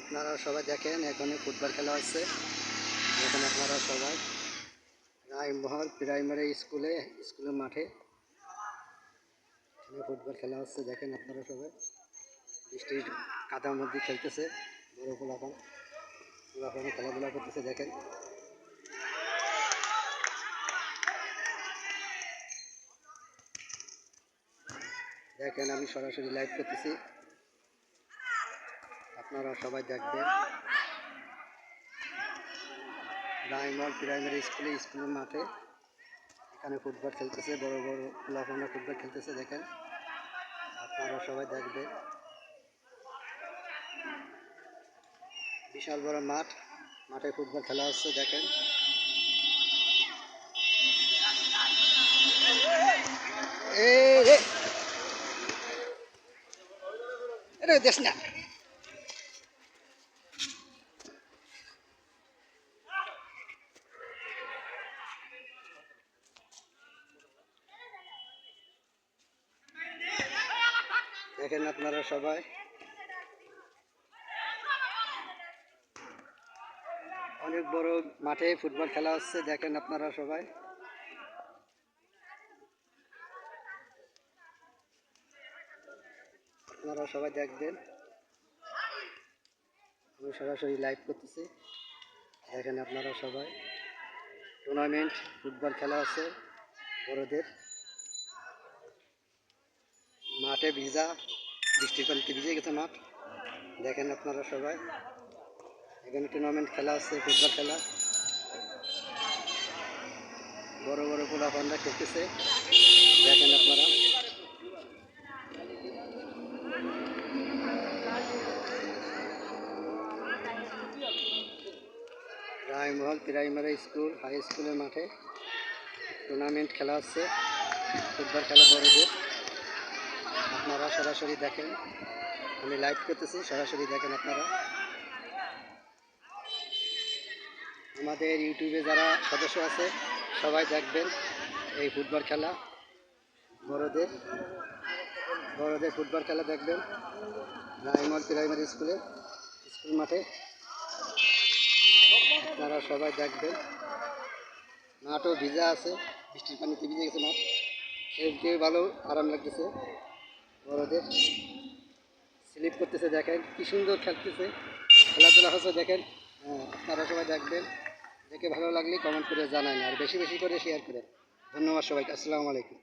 আপনারা সবাই দেখেন এখানে ফুটবল খেলা হচ্ছে। এখানে আপনারা সবাই। রায়মহল প্রাইমারি স্কুলে স্কুলের মাঠে এখানে ফুটবল খেলা হচ্ছে। দেখেন আপনারা সবাই। বৃষ্টির কাদার মধ্যে খেলতেছে। বড় পোলাপান। পোলাপানে খেলাধুলা করতেছে, দেখেন। দেখেন, আমি সরাসরি লাইভ করতেছি। আপনারা সবাই দেখবেন। রাইমল প্রাইমারি স্কুলে স্কুলের মাঠে এখানে ফুটবল খেলতেছে, বড় বড় খোলাফানা ফুটবল খেলতেছে, দেখেন। আপনারা সবাই দেখবেন। বিশাল বড় মাঠ, মাঠে ফুটবল খেলা হচ্ছে, দেখেন এই রে এটা দেশ না। দেখেন আপনারা সবাই। অনেক বড় মাঠে ফুটবল খেলা হচ্ছে, দেখেন আপনারা সবাই। আপনারা সবাই দেখবেন। আমি সরাসরি লাইভ করতেছি। দেখেন আপনারা সবাই। টুর্নামেন্ট ফুটবল খেলা আছে বড়দের। মাঠে ভিজা, বৃষ্টির পানিতে ভিজে গেছে মাঠ। দেখেন আপনারা সবাই। এখানে টুর্নামেন্ট খেলা আছে ফুটবল খেলা। বড় বড় পোলাপানরা খেলতেছে। দেখেন আপনারা। রায়মহল প্রাইমারি স্কুল, হাই স্কুলের মাঠে টুর্নামেন্ট খেলা হচ্ছে, ফুটবল খেলা বড়দের। আপনারা সরাসরি দেখেন, আমি লাইভ করতেছি, সরাসরি দেখেন আপনারা। আমাদের ইউটিউবে যারা সদস্য আছে, সবাই দেখবেন এই ফুটবল খেলা বড়দের। বড়দের ফুটবল খেলা দেখবেন রায়মল প্রাইমারি স্কুলে, স্কুল মাঠে। আপনারা সবাই দেখবেন। মাঠও ভিজা আছে বৃষ্টির পানিতে ভিজে গেছে মাঠ। খেলতে ভালো আরাম লাগতেছে। বড়দের স্লিপ করতেছে দেখেন কি সুন্দর খেলতেছে। খেলাধুলা হচ্ছে দেখেন। হ্যাঁ, আপনারা সবাই দেখবেন। দেখে ভালো লাগলে কমেন্ট করে জানান আর বেশি বেশি করে শেয়ার করেন। ধন্যবাদ সবাইকে আসসালামু আলাইকুম।